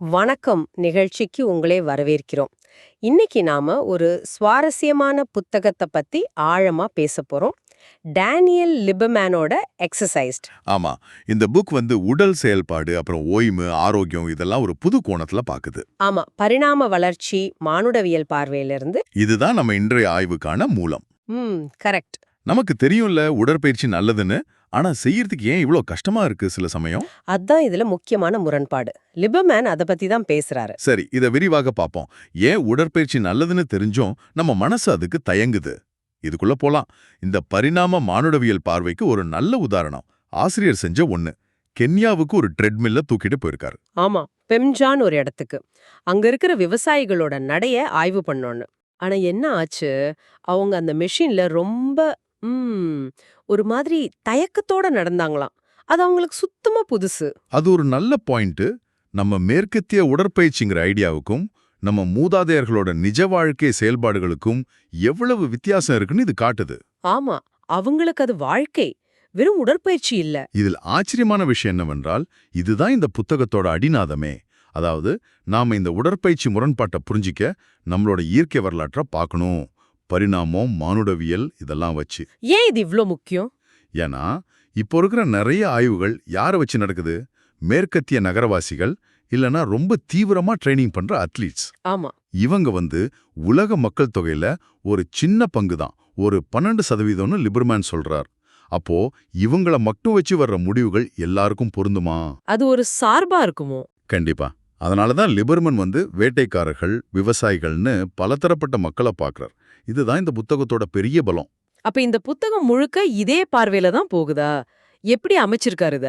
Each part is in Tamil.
வணக்கம் நிகழ்ச்சிக்கு உங்களை வரவேற்கிறோம். இன்னைக்கு நாம ஒரு சுவாரஸ்யமான புத்தகத்தை பத்தி ஆழமா பேச போறோம். டேனியல் லிபமேனோட எக்ஸசைஸ்ட் ஆமா இந்த புக் வந்து உடல் செயல்பாடு அப்புறம் ஓய்வு ஆரோக்கியம் இதெல்லாம் ஒரு புது கோணத்துல பாக்குது. ஆமா பரிணாம வளர்ச்சி மானுடவியல் பார்வையிலிருந்து இதுதான் நம்ம இன்றைய ஆய்வுக்கான மூலம். ம் கரெக்ட் நமக்கு தெரியும்ல உடற்பயிற்சி நல்லதுன்னு? ஆனா செய்யறதுக்கு ஏன் இவ்ளோ கஷ்டமா இருக்கு சில சமயம்? அதான் இதுல முக்கியமான முரண்பாடு. லிபமேன் அத பத்தி தான் பேசுறாரு. சரி இத விரிவாக பாப்போம். ஏன் உடற்பயிற்சி நல்லதுன்னு தெரிஞ்சும் நம்ம மனசு அதுக்கு தயங்குது? இதுக்குள்ள போலாம். இந்த பரிணாம மானுடவியல் பார்வைக்கு ஒரு நல்ல உதாரணம். ஆசிரியர் செஞ்ச ஒண்ணு. கென்யாவுக்கு ஒரு ட்ரெட்மில்ல தூக்கிட்டு போயிருக்காரு. ஆமா பெம்ஜான் ஒரு இடத்துக்கு. அங்க இருக்கிற விவசாயிகளோட நடைய ஆய்வு பண்ணோன்னு. ஆனா என்ன ஆச்சு? அவங்க அந்த மெஷின்ல ரொம்ப ஒரு மாதிரி தயக்கத்தோட நடந்தாங்களாம். அது அவங்களுக்கு சுத்தமா புதுசு. அது ஒரு நல்ல பாயிண்ட். நம்ம மேற்கத்திய உடற்பயிற்சிங்கிற ஐடியாவுக்கும் நம்ம மூதாதையர்களோட நிஜ வாழ்க்கை செயல்பாடுகளுக்கும் எவ்வளவு வித்தியாசம் இருக்குன்னு இது காட்டுது. ஆமா அவங்களுக்கு அது வாழ்க்கை. வெறும் உடற்பயிற்சி இல்ல. இதில் ஆச்சரியமான விஷயம் என்னவென்றால் இதுதான் இந்த புத்தகத்தோட அடிநாதமே. அதாவது நாம இந்த உடற்பயிற்சி முரண்பாட்டை புரிஞ்சிக்க நம்மளோட இயற்கை வரலாற்றை பார்க்கணும். பரிணாமம் மானுடவியல் இதெல்லாம் வச்சு. ஏன் இது இவ்ளோ முக்கியம்? ஏன்னா இப்போ இருக்கிற நிறைய ஆய்வுகள் யாரை வச்சு நடக்குது? மேற்கத்திய நகரவாசிகள் இல்லனா ரொம்ப தீவிரமா ட்ரைனிங் பண்ற அத்லீட்ஸ். ஆமா. இவங்க வந்து உலக மக்கள் தொகையில ஒரு சின்ன பங்கு தான். ஒரு பன்னெண்டு சதவீதம்னு லிபர்மேன் சொல்றார். அப்போ இவங்கள மட்டும் வச்சு வர்ற முடிவுகள் எல்லாருக்கும் பொருந்துமா? அது ஒரு சார்பா இருக்குமோ? கண்டிப்பா. அதனாலதான் லிபர்மன் வந்து வேட்டைக்காரர்கள் விவசாயிகள்னு பலதரப்பட்ட மக்களை பார்க்கறார். இதுதான் இந்த புத்தகத்தோட பெரிய பலம். அப்ப இந்த புத்தகம் முழுக்க இதே பார்வையில தான் போகுதா? எப்படி அமைச்சிருக்காரு இத?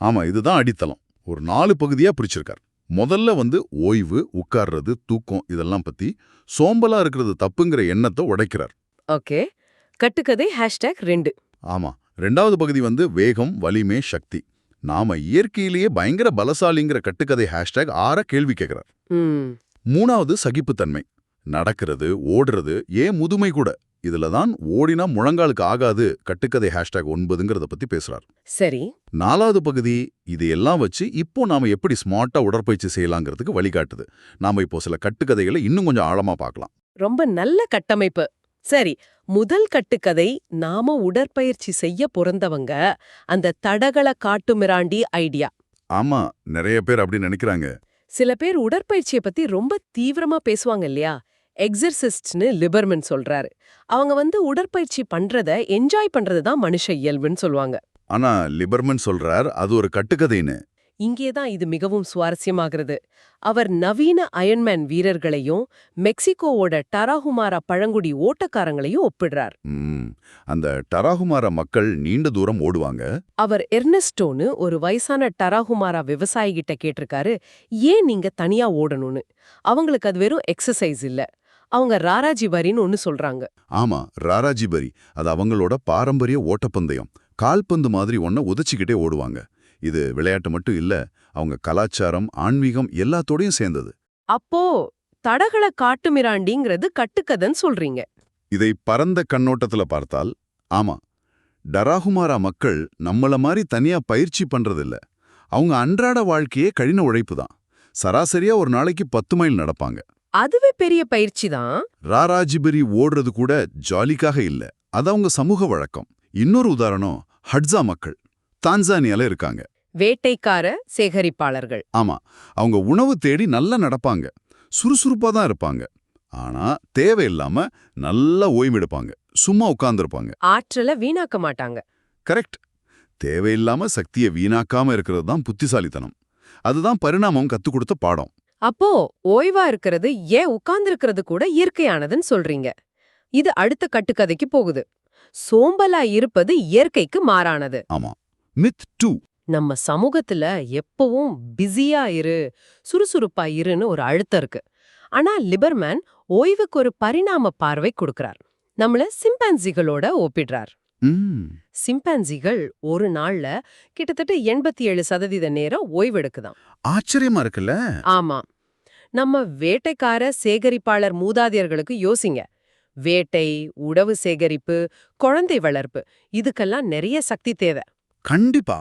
ஆமா இதுதான் அடித்தளம். ஒரு நாலு பகுதியா பிரிச்சிருக்கார். முதல்ல வந்து ஓய்வு உட்கார்றது தூக்கம் இதெல்லாம் பத்தி சோம்பலா இருக்கிறது தப்புங்கிற எண்ணத்தை உடைக்கிறார். ஓகே. கட்டுக்கதை ஹேஷ்டேக் ரெண்டு. ஆமா ரெண்டாவது பகுதி வந்து வேகம் வலிமை சக்தி. நாம இயற்கையிலேயே பயங்கர பலசாலிங்கிற கட்டுக்கதை ஹேஷ்டேக் ஆற கேள்வி கேட்கிறார். மூணாவது சகிப்புத்தன்மை. நடக்கிறது ஓடுறது ஏன் முதுமை கூட? இதுல தான் ஓடினா முழங்காலுக்கு ஆகாது கட்டுக்கதை ஹேஷ்டேக் ஒன்பதுங்கிறத பத்தி பேசுறார். சரி. நாலாவது பகுதி இது எல்லாம் வச்சு இப்போ நாம எப்படி ஸ்மார்ட்டா உடற்பயிற்சி செய்யலாங்கிறதுக்கு வழிகாட்டுது. நாம இப்போ சில கட்டுக்கதைகளை இன்னும் கொஞ்சம் ஆழமா பார்க்கலாம். ரொம்ப நல்ல கட்டமைப்பு. சரி முதல் கட்டுக்கதை நாம உடற்பயிற்சி செய்ய பிறந்தவங்க அந்த தடகள காட்டுமிராண்டி ஐடியா. ஆமா நிறைய பேர் அப்படி நினைக்கிறாங்க. சில பேர் உடற்பயிற்சியை பத்தி ரொம்ப தீவிரமா பேசுவாங்க இல்லையா? எக்ஸர்சிஸ்ட்னு லிபர்மன் சொல்றாரு. அவங்க வந்து உடற்பயிற்சி பண்றத என்ஜாய் பண்றது தான் மனுஷ இயல்புன்னு சொல்லுவாங்க. ஆனா லிபர்மன் சொல்றார் அது ஒரு கட்டுக்கதைன்னு. இங்கேதான் இது மிகவும் சுவாரஸ்யமாகிறது. அவர் நவீன அயன்மேன் வீரர்களையும் மெக்சிகோவோட டராகுமாரா பழங்குடி ஓட்டக்காரங்களையும் ஒப்பிடுறார். அந்த டராகுமார மக்கள் நீண்ட தூரம் ஓடுவாங்க? அவர் எர்னஸ்டோன்னு ஒரு வயசான டராகுமாரா விவசாயி கிட்ட கேட்டிருக்காரு ஏன் நீங்க தனியா ஓடணும்னு? அவங்களுக்கு அது வெறும் எக்ஸசைஸ் இல்ல. அவங்க ராராஜி வரின்னு ஒன்னு சொல்றாங்க. ஆமா ராராஜிபரி அது அவங்களோட பாரம்பரிய ஓட்டப்பந்தயம். கால்பந்து மாதிரி ஒன்ன உதச்சிக்கிட்டே ஓடுவாங்க. இது விளையாட்டு மட்டும் இல்ல அவங்க கலாச்சாரம் ஆன்மீகம் எல்லாத்தோடையும் சேர்ந்தது. அப்போ தடகள காட்டுமிராண்டிங்கிறது கட்டுக்கதைன்னு சொல்றீங்க. இதை பரந்த கண்ணோட்டத்துல பார்த்தால் ஆமா டராகுமாரா மக்கள் நம்மள மாதிரி தனியா பயிற்சி பண்றதில்ல. அவங்க அன்றாட வாழ்க்கையே கடின உழைப்பு தான். சராசரியா ஒரு நாளைக்கு பத்து மைல் நடப்பாங்க. அதுவே பெரிய பயிற்சி தான். ராராஜிபரி ஓடுறது கூட ஜாலிக்காக இல்ல. அது அவங்க சமூக வழக்கம். இன்னொரு உதாரணம் ஹட்ஸா மக்கள். தான்சானியால இருக்காங்க. வேட்டைக்கார சேகரிப்பாளர்கள். ஆமா அவங்க உணவு தேடி நல்லா நடப்பாங்க. சுறுசுறுப்பா தான் இருப்பாங்க. ஆனா தேவையில்லாம நல்லா ஓய்வெடுப்பாங்க. சும்மா உட்கார்ந்திருப்பாங்க. ஆற்றலை வீணாக்க மாட்டாங்க. கரெக்ட். தேவையில்லாம சக்தியை வீணாக்காம இருக்கிறது தான் புத்திசாலித்தனம். அதுதான் பரிணாமம் கத்துக் கொடுத்த பாடம். அப்போ ஓய்வா இருக்கிறது ஏன் உட்கார்ந்திருக்கிறது கூட இயற்கையானதுன்னு சொல்றீங்க. இது அடுத்த கட்டுக்கதைக்கு போகுது. சோம்பலா இருப்பது இயற்கைக்கு மாறானது. ஆமா. மித் டூ நம்ம சமூகத்துல எப்பவும் பிஸியா இரு சுறுசுறுப்பா இருன்னு ஒரு அழுத்தம் இருக்கு. ஆனா லிபர்மேன் ஓய்வுக்கு ஒரு பரிணாம பார்வை கொடுக்கறார். நம்மள சிம்பான்சிகளோட ஒப்பிடுறார். சிம்பான்சிகள் ஒரு நாள்ல கிட்டத்தட்ட எண்பத்தி ஏழு சதவீத நேரம் ஓய்வெடுக்குதாம் ஆச்சரியமா இருக்குல்ல? ஆமா. நம்ம வேட்டைக்கார சேகரிப்பாளர் மூதாதையர்களுக்கு யோசிங்க. வேட்டை உணவு சேகரிப்பு குழந்தை வளர்ப்பு இதுக்கெல்லாம் நிறைய சக்தி தேவை. கண்டிப்பா.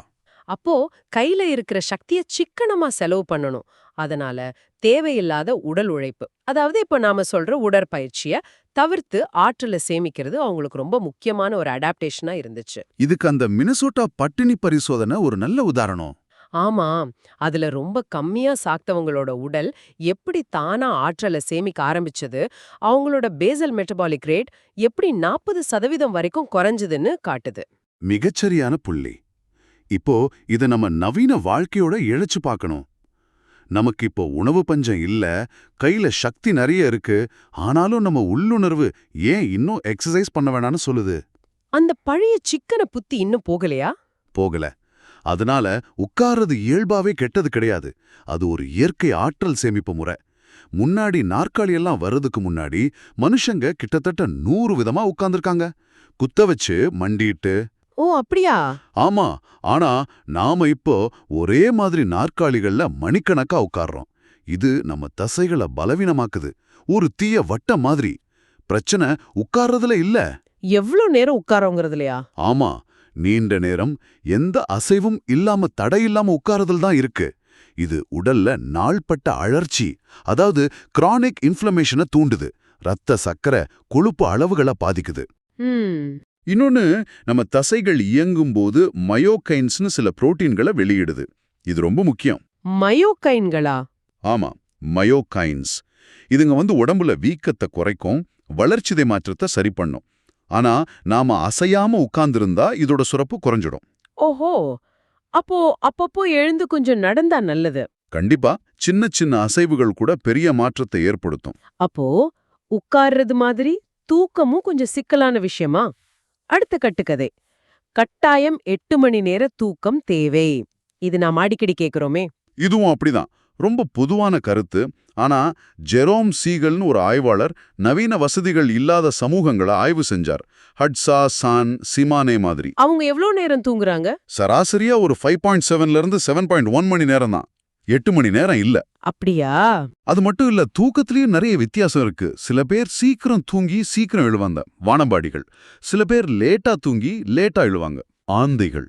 அப்போ கையில இருக்கிற சக்திய சிக்கனமா செலவு பண்ணணும். அதனால தேவையில்லாத உடல் உழைப்பு அதாவது இப்ப நாம சொல்ற உடற்பயிற்சிய தவிர்த்து ஆற்றலை சேமிக்கிறது அவங்களுக்கு ரொம்ப முக்கியமான ஒரு அடாப்டேஷனா இருந்துச்சு. இதுக்கு அந்த மினசோட்டா பட்டினி பரிசோதனை ஒரு நல்ல உதாரணம். ஆமா. அதுல ரொம்ப கம்மியா சாக்தவங்களோட உடல் எப்படி தானா ஆற்றலை சேமிக்க ஆரம்பிச்சது அவங்களோட பேசல் மெட்டபாலிக் ரேட் எப்படி நாற்பது சதவீதம் வரைக்கும் குறைஞ்சதுன்னு காட்டுது. மிகச்சரியான புள்ளி. இப்போ இத நம்ம நவீன வாழ்க்கையோட இழைச்சு பார்க்கணும். நமக்கு இப்போ உணவு பஞ்சம் இல்ல கையில சக்தி நிறைய இருக்கு ஆனாலும் நம்ம உள்ளுணர்வு ஏன் இன்னும் எக்ஸசைஸ் பண்ண வேணாம்னு சொல்லுது? அந்த பழைய சிக்கன புத்தி இன்னும் போகலையா? போகல. அதனால உட்கார்றது இயல்பாவே கெட்டது கிடையாது. அது ஒரு இயற்கை ஆற்றல் சேமிப்பு முறை. முன்னாடி நாற்காலி எல்லாம் வர்றதுக்கு முன்னாடி மனுஷங்க கிட்டத்தட்ட நூறு விதமா உட்கார்ந்திருக்காங்க. குத்த வச்சு மண்டிட்டு. ஓ அப்படியா? ஆமா. ஆனா நாம இப்போ ஒரே மாதிரி நாற்காலிகள்ல மணிக்கணக்கா உட்கார்றோம். இது நம்ம தசைகளை பலவீனமாக்குது. ஒரு தீய வட்ட மாதிரி. பிரச்சனை உட்கார்றதுல இல்ல. எவ்ளோ நேரம் உட்காரங்கிறதுலையா ஆமா. நீண்ட நேரம் எந்த அசைவும் இல்லாம தடையில்லாம உட்கார்றதுல தான் இருக்கு. இது உடல்ல நாள்பட்ட அழற்சி அதாவது கிரானிக் இன்ஃப்ளமேஷனை தூண்டுது. ரத்த சக்கரை கொழுப்பு அளவுகளை பாதிக்குது. இன்னொன்னு நம்ம தசைகள் இயங்கும் போது மயோகைன்ஸ்னு சில புரோட்டீன்களை வெளியிடுது. இது ரொம்ப முக்கியம். மயோகைன்களா ஆமா மயோகைன்ஸ் இதுங்க வந்து உடம்புல வீக்கத்தை குறைக்கும் வளர்ச்சிதை மாற்றத்தை சரி பண்ணும். ஆனா நாம அசையாம உட்கார்ந்திருந்தா இதோட சுரப்பு குறைஞ்சிடும். ஓஹோ! அப்போ அப்பப்போ எழுந்து கொஞ்சம் நடந்தா நல்லது. கண்டிப்பா சின்ன சின்ன அசைவுகள் கூட பெரிய மாற்றத்தை ஏற்படுத்தும். அப்போ உட்கார்றது மாதிரி தூக்கமும் கொஞ்சம் சிக்கலான விஷயமா? அடுத்த கட்டுக்கதை. கட்டாயம் எட்டு மணி நேர தூக்கம் தேவை. இது நாம் அடிக்கடி கேக்குறோமே. இதுவும் அப்படிதான். ரொம்ப பொதுவான கருத்து. ஆனா ஜெரோம் சீகல்னு ஒரு ஆய்வாளர் நவீன வசதிகள் இல்லாத சமூகங்களை ஆய்வு செஞ்சார். ஹட்ஸா சான் சிமானே மாதிரி. அவங்க எவ்ளோ நேரம் தூங்குறாங்க? சராசரியா ஒரு ஃபைவ் பாயிண்ட் செவன்ல இருந்து செவன் பாயிண்ட் ஒன் மணி நேரம் தான். எட்டு மணி நேரம் இல்ல. அப்படியா? அது மட்டும் இல்ல தூக்கத்திலயும் நிறைய வித்தியாசம் இருக்கு. சில பேர் சீக்கிரம் தூங்கி சீக்கிரம் எழுவாங்க வானம்பாடிகள். சில பேர் லேட்டா தூங்கி லேட்டா எழுவாங்க ஆந்தைகள்.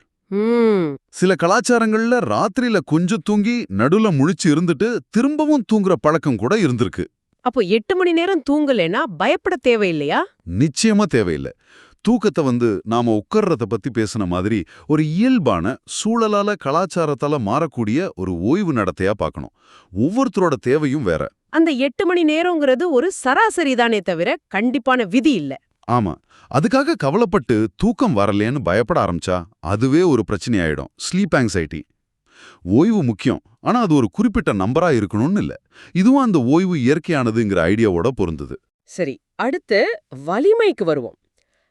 சில கலாச்சாரங்கள்ல ராத்திரியில கொஞ்சம் தூங்கி நடுல முழிச்சு இருந்துட்டு திரும்பவும் தூங்குற பழக்கம் கூட இருந்திருக்கு. அப்போ எட்டு மணி நேரம் தூங்கலைன்னா பயப்பட தேவையில்லையா? நிச்சயமா தேவையில்லை. தூக்கத்தை வந்து நாம உட்கார்றத பத்தி பேசின மாதிரி ஒரு இயல்பான சூழலால கலாச்சாரத்தால மாறக்கூடிய ஒரு ஓய்வு நடத்தையா பார்க்கணும். ஒவ்வொருத்தரோட தேவையும் வேற. அந்த எட்டு மணி நேரங்கிறது ஒரு சராசரி தானே தவிர கண்டிப்பான விதி இல்ல. ஆமா. அதுக்காக கவலைப்பட்டு தூக்கம் வரலேன்னு பயப்பட ஆரம்பிச்சா அதுவே ஒரு பிரச்சனையாயிடும். ஸ்லீப் ஆங்ஸைட்டி ஓய்வு முக்கியம். ஆனா அது ஒரு குறிப்பிட்ட நம்பரா இருக்கணும்னு இல்ல. இதுவும் அந்த ஓய்வு இயற்கையானதுங்கிற ஐடியாவோட பொருந்தது. சரி அடுத்து வலிமைக்கு வருவோம்.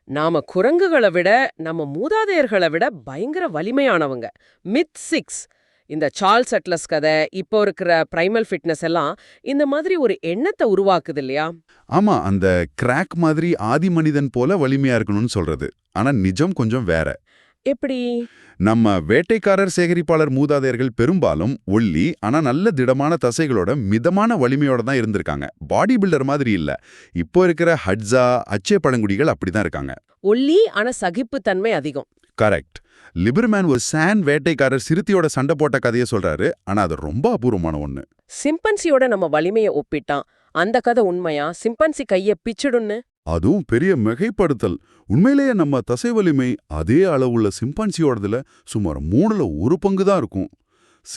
நாம குரங்குகளை விட நம்ம மூதாதையர்களை விட பயங்கர வலிமையானவங்க. மித் சிக்ஸ் இந்த சார்ல்ஸ் அட்லஸ் கதை இப்போ இருக்கிற பிரைமல் ஃபிட்னஸ் எல்லாம் இந்த மாதிரி ஒரு எண்ணத்தை உருவாக்குது இல்லையா? ஆமா அந்த கிராக் மாதிரி ஆதி மனிதன் போல வலிமையா இருக்கணும்னு சொல்றது. ஆனா நிஜம் கொஞ்சம் வேற. எப்படி? நம்ம வேட்டைக்காரர் சேகரிப்பாளர் மூதாதையர்கள் பெரும்பாலும் ஒல்லி ஆனா நல்ல திடமான தசைகளோட மிதமான வலிமையோட தான் இருந்திருக்காங்க. பாடி பில்டர் மாதிரி இல்ல. இப்போ இருக்கிற ஹட்ஸா அச்சே பழங்குடிகள் அப்படிதான் இருக்காங்க. ஒல்லி ஆனா சகிப்புத்தன்மை அதிகம். கரெக்ட் லிபர்மேன் ஒரு சான் வேட்டைக்காரர் சிறுத்தையோட சண்டை போட்ட கதையை சொல்றாரு. ஆனா அது ரொம்ப அபூர்வமான ஒண்ணு. சிம்பன்சியோட நம்ம வலிமையை ஒப்பிட்டான். அந்த கதை உண்மையா? சிம்பன்சி கைய பிச்சிடுன்னு அதுவும் பெரிய மிகைப்படுத்தல். உண்மையிலேயே நம்ம தசை வலிமை அதே அளவுள்ள சிம்பான்சியோடதுல சுமார் மூணுல ஒரு பங்கு தான் இருக்கும்.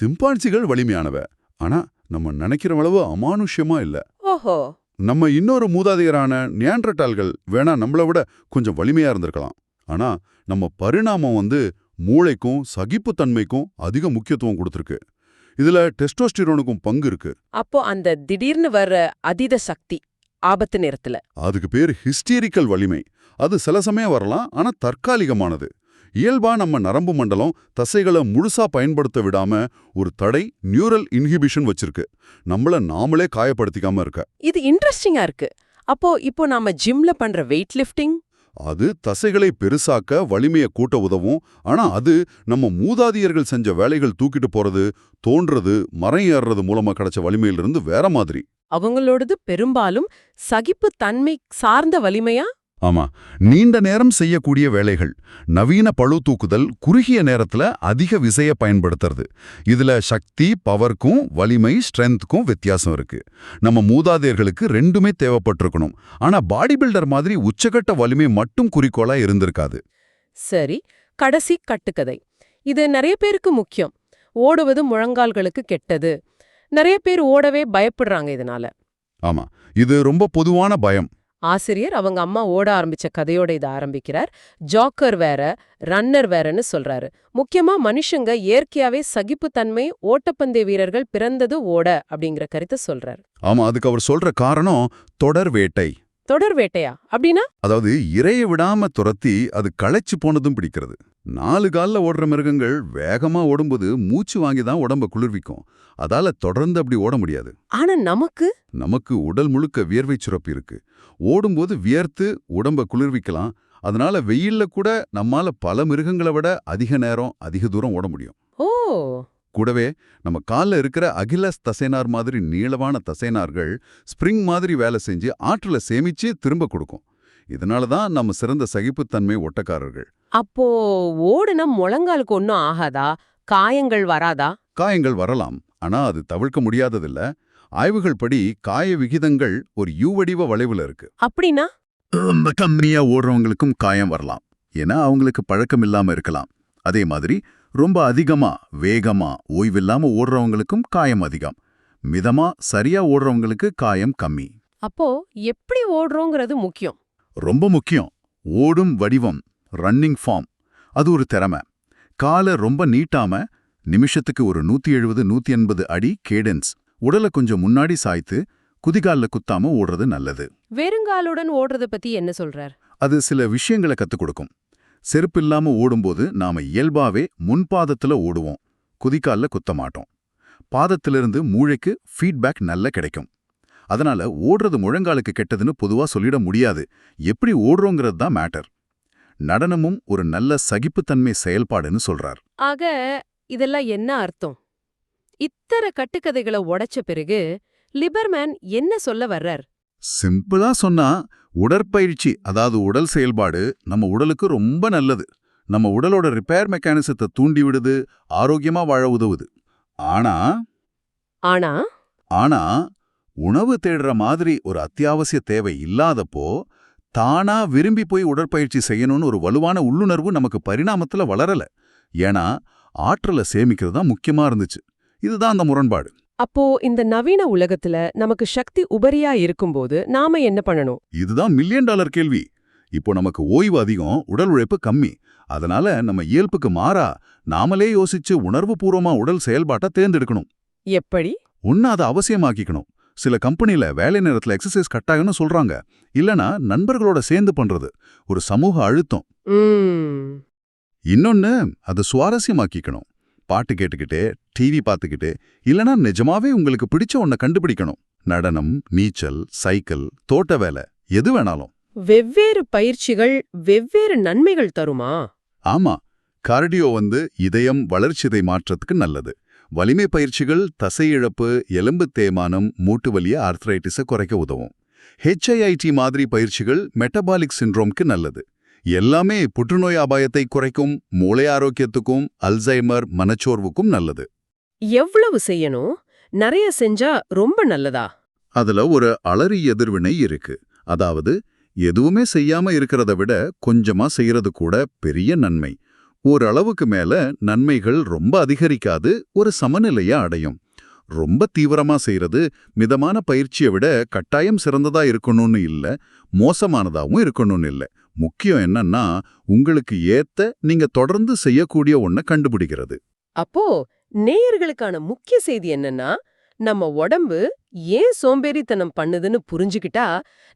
சிம்பான்சிகள் வலிமையானவ. ஆனா நம்ம நினைக்கிற அளவு அமானுஷ்யமா இல்ல. ஓஹோ. நம்ம இன்னொரு மூதாதையரான நியாண்டர்டால்கள் வேணா நம்மள விட கொஞ்சம் வலிமையா இருந்திருக்கலாம். ஆனா நம்ம பரிணாமம் வந்து மூளைக்கும் சகிப்புத்தன்மைக்கும் அதிக முக்கியத்துவம் கொடுத்திருக்கு. இதுல டெஸ்டோஸ்டிரோனுக்கும் பங்கு இருக்கு. அப்போ அந்த திடீர்னு வர்ற அதீத சக்தி ஆபத்து நேரத்துல. அதுக்கு பேர் ஹிஸ்டீரிக்கல் வலிமை. அது சில சமயம் வரலாம் ஆனா தற்காலிகமானது. இயல்பா நம்ம நரம்பு மண்டலம் தசைகளை முழுசா பயன்படுத்த விடாம ஒரு தடை நியூரல் இன்ஹிபிஷன் வச்சிருக்கு. நம்மள நாமளே காயப்படுத்திக்காம இருக்க. இது இன்ட்ரெஸ்டிங்கா இருக்கு. அப்போ இப்போ நாம ஜிம்ல பண்ற வெயிட் லிஃப்டிங் அது தசைகளை பெருசாக்க வலிமையை கூட்ட உதவும். ஆனா அது நம்ம மூதாதியர்கள் செஞ்ச வேலைகள் தூக்கிட்டு போறது தோன்றது மரம் ஏறுறது மூலமா கிடைச்ச வலிமையிலிருந்து வேற மாதிரி. அவங்களோடது பெரும்பாலும் சகிப்பு தன்மை சார்ந்த வலிமையா? ஆமா நீண்ட நேரம் செய்யக்கூடிய வேலைகள் நவீன பளு தூக்குதல் குறுகிய நேரத்துல அதிக விசைய பயன்படுத்துறது. இதுல சக்தி பவர்க்கும் வலிமை ஸ்ட்ரென்த்க்கும் வித்தியாசம் இருக்கு. நம்ம மூதாதையர்களுக்கு ரெண்டுமே தேவைப்பட்டிருக்கணும். ஆனா பாடி பில்டர் மாதிரி உச்சகட்ட வலிமை மட்டும் குறிக்கோளா இருந்திருக்காது. சரி கடைசி கட்டுக்கதை. இது நிறைய பேருக்கு முக்கியம். ஓடுவது முழங்கால்களுக்கு கெட்டது. நிறைய பேர் ஓடவே பயப்படுறாங்க இதனால. ஆமா இது ரொம்ப பொதுவான பயம். ஆசிரியர் அவங்க அம்மா ஓட ஆரம்பிச்ச கதையோட இதை ஆரம்பிக்கிறார். ஜாக்கர் வேற ரன்னர் வேறன்னு சொல்றாரு. முக்கியமா மனுஷங்க இயற்கையாவே சகிப்புத்தன்மை ஓட்டப்பந்தய வீரர்கள் பிறந்தது ஓட அப்படிங்கிற கருத்தை சொல்றாரு. ஆமா அதுக்கு அவர் சொல்ற காரணம் தொடர் வேட்டை. தொடர் வேட்டையா? அப்படின்னா? அதாவது இரைய விடாம துரத்தி அது களைச்சு போனதும் பிடிக்கிறது. நாலு கால்ல ஓடுற மிருகங்கள் வேகமா ஓடும்போது மூச்சு வாங்கி தான் உடம்ப குளிர்விக்கும். அதால தொடர்ந்து அப்படி ஓட முடியாது. ஆனா நமக்கு? நமக்கு உடல் முழுக்க வியர்வை சுரப்பு இருக்கு. ஓடும்போது வியர்த்து உடம்ப குளிர்விக்கலாம். அதனால வெயில்ல கூட நம்மால பல மிருகங்களை விட அதிக நேரம் அதிக தூரம் ஓட முடியும். ஓ! கூடவே நம்ம கால்ல இருக்கிற அகிலஸ் தசைனார் மாதிரி நீளமான தசைனார்கள் ஸ்ப்ரிங் மாதிரி வேலை செஞ்சு ஆற்றலை சேமிச்சு திரும்ப கொடுக்கும். இதனால தான் நம்ம சிறந்த சகிப்புத்தன்மை ஒட்டக்காரர்கள் அப்போ ஓடுனா முழங்காலுக்கு ஒன்னும் ஆகாதா? காயங்கள் வராதா? காயங்கள் வரலாம். ஆனா அது தவிர்க்க முடியாததில்ல. ஆய்வுகள் படி காய விகிதங்கள் ஒரு யூ வடிவ வளைவுல இருக்கு. அப்படின்னா? ரொம்ப கம்மியா ஓடுறவங்களுக்கும் காயம் வரலாம். ஏன்னா அவங்களுக்கு பழக்கம் இல்லாம இருக்கலாம். அதே மாதிரி ரொம்ப அதிகமா வேகமா ஓய்வில்லாம ஓடுறவங்களுக்கும் காயம் அதிகம். மிதமா சரியா ஓடுறவங்களுக்கு காயம் கம்மி. அப்போ எப்படி ஓடுறோங்கிறது முக்கியம். ரொம்ப முக்கியம். ஓடும் வடிவம். ரன்னிங் ஃபார்ம் அது ஒரு திறமை. காலை ரொம்ப நீட்டாம நிமிஷத்துக்கு ஒரு நூத்தி எழுபது நூத்தி எண்பது அடி கேடன்ஸ் உடலை கொஞ்சம் முன்னாடி சாய்த்து குதிகால்ல குத்தாம ஓடுறது நல்லது. வெறுங்காலுடன் ஓடுறத பத்தி என்ன சொல்றார்? அது சில விஷயங்களை கத்துக் கொடுக்கும். செருப்பில்லாம ஓடும்போது நாம இயல்பாவே முன்பாதத்துல ஓடுவோம். குதிக்கால்ல குத்த மாட்டோம். பாதத்திலிருந்து மூளைக்கு ஃபீட்பேக் நல்ல கிடைக்கும். அதனால ஓடுறது முழங்காலுக்கு கெட்டதுன்னு பொதுவா சொல்லிட முடியாது. எப்படி ஓடுறோங்கிறது தான் மேட்டர் நடனமும் ஒரு நல்ல சகிப்புத்தன்மை செயல்பாடுன்னு சொல்றார். ஆக இதெல்லாம் என்ன அர்த்தம்? இத்தனை கட்டுக்கதைகளை உடைச்ச பிறகு லிபர்மேன் என்ன சொல்ல வர்றார்? சிம்பிளா சொன்னா உடற்பயிற்சி அதாவது உடல் செயல்பாடு நம்ம உடலுக்கு ரொம்ப நல்லது. நம்ம உடலோட ரிப்பேர் மெக்கானிசத்தை தூண்டி விடுது ஆரோக்கியமா வாழ உதவுது. ஆனா ஆனா? ஆனா உணவு தேடுற மாதிரி ஒரு அத்தியாவசிய தேவை இல்லாதப்போ தானா விரும்பி போய் உடற்பயிற்சி செய்யணும்னு ஒரு வலுவான உள்ளுணர்வு நமக்கு பரிணாமத்துல வளரல. ஏன்னா ஆற்றலை சேமிக்கிறது தான் முக்கியமா இருந்துச்சு. இதுதான் அந்த முரண்பாடு. அப்போ இந்த நவீன உலகத்துல நமக்கு சக்தி உபரியா இருக்கும்போது நாம என்ன பண்ணணும்? இதுதான் மில்லியன் டாலர் கேள்வி. இப்போ நமக்கு ஓய்வு அதிகம் உடல் உழைப்பு கம்மி. அதனால நம்ம இயல்புக்கு மாறா நாமளே யோசிச்சு உணர்வுபூர்வமா உடல் செயல்பாட்டை தேர்ந்தெடுக்கணும். எப்படி? ஒன்னு அதை அவசியமாக்கிக்கணும். சில கம்பெனில வேலை நேரத்துல எக்ஸசைஸ் கட்டாயம்னு சொல்றாங்க. இல்லனா நண்பர்களோட சேர்ந்து பண்றது ஒரு சமூக அழுத்தம். இன்னொன்னு அதை சுவாரஸ்யமாக்கிக்கணும். பாட்டு கேட்டுக்கிட்டே டிவி பார்த்துக்கிட்டு இல்லனா நிஜமாவே உங்களுக்கு பிடிச்ச ஒன்ன கண்டுபிடிக்கணும். நடனம் நீச்சல் சைக்கிள் தோட்ட வேலை எது வேணாலும். வெவ்வேறு பயிற்சிகள் வெவ்வேறு நன்மைகள் தருமா? ஆமா கார்டியோ வந்து இதயம் வளர்ச்சிதை மாற்றத்துக்கு நல்லது. வலிமை பயிற்சிகள் தசை இழப்பு எலும்பு தேய்மானம் மூட்டு வலிய ஆர்த்ரைட்டிஸை குறைக்க உதவும். ஹெச்ஐஐடி மாதிரி பயிற்சிகள் மெட்டபாலிக் சிண்ட்ரோம்க்கு நல்லது. எல்லாமே புற்றுநோய் அபாயத்தை குறைக்கும் மூளை ஆரோக்கியத்துக்கும் அல்சைமர் மனச்சோர்வுக்கும் நல்லது. எவ்வளவு செய்யணும்? நிறைய செஞ்சா ரொம்ப நல்லதா? அதுல ஒரு அலறி எதிர்வினை இருக்கு. அதாவது எதுவுமே செய்யாம இருக்கிறத விட கொஞ்சமா செய்யறது கூட பெரிய நன்மை. ஓரளவுக்கு மேல நன்மைகள் ரொம்ப அதிகரிக்காது ஒரு சமநிலையா அடையும். ரொம்ப தீவிரமா செய்யறது மிதமான பயிற்சியை விட கட்டாயம் சிறந்ததா இருக்கணும்னு இல்ல மோசமானதாவும் இருக்கணும்னு இல்ல. முக்கியம் என்னன்னா உங்களுக்கு ஏத்த நீங்க தொடர்ந்து செய்யக்கூடிய ஒன்ன கண்டுபிடிக்கிறது. அப்போ நேயர்களுக்கான முக்கிய செய்தி என்னன்னா நம்ம உடம்பு ஏன் சோம்பேறித்தனம் பண்ணுதுன்னு புரிஞ்சுக்கிட்டா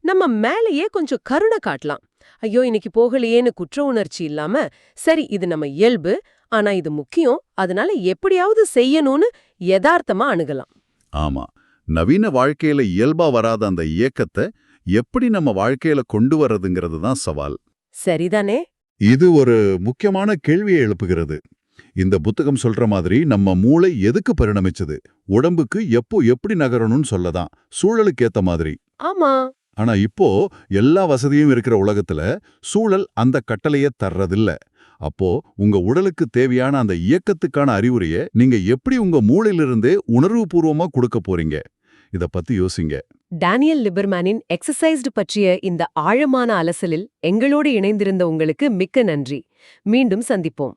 நம்ம மேலேயே கொஞ்சம் கருணை காட்டலாம். ஐயோ இன்னைக்கு போகலையேன்னு குற்ற உணர்ச்சி இல்லாம சரி இது நம்ம இயல்பு ஆனா இது முக்கியம் அதனால எப்படியாவது செய்யணும்னு யதார்த்தமா அணுகலாம். ஆமா. நவீன வாழ்க்கையில இயல்பா வராத அந்த இயக்கத்தை எப்படி நம்ம வாழ்க்கையில கொண்டு வர்றதுங்கிறது தான் சவால். சரிதானே? இது ஒரு முக்கியமான கேள்வியை எழுப்புகிறது. இந்த புத்தகம் சொல்ற மாதிரி நம்ம மூளை எதுக்கு பரிணமிச்சது? உடம்புக்கு எப்போ எப்படி நகரணும்னு சொல்லதான். சூழலுக்கு ஏத்த மாதிரி. ஆமா. ஆனா இப்போ எல்லா வசதியும் இருக்கிற உலகத்துல சூழல் அந்த கட்டளைய தர்றதில்ல. அப்போ உங்க உடலுக்கு தேவையான அந்த இயக்கத்துக்கான அறிவுரைய நீங்க எப்படி உங்க மூளையிலிருந்தே உணர்வுபூர்வமா கொடுக்க போறீங்க? இத பத்தி யோசிங்க. டேனியல் லிபர்மேனின் எக்ஸசைஸ்டு பற்றிய இந்த ஆழமான அலசலில் எங்களோடு இணைந்திருந்த உங்களுக்கு மிக்க நன்றி. மீண்டும் சந்திப்போம்.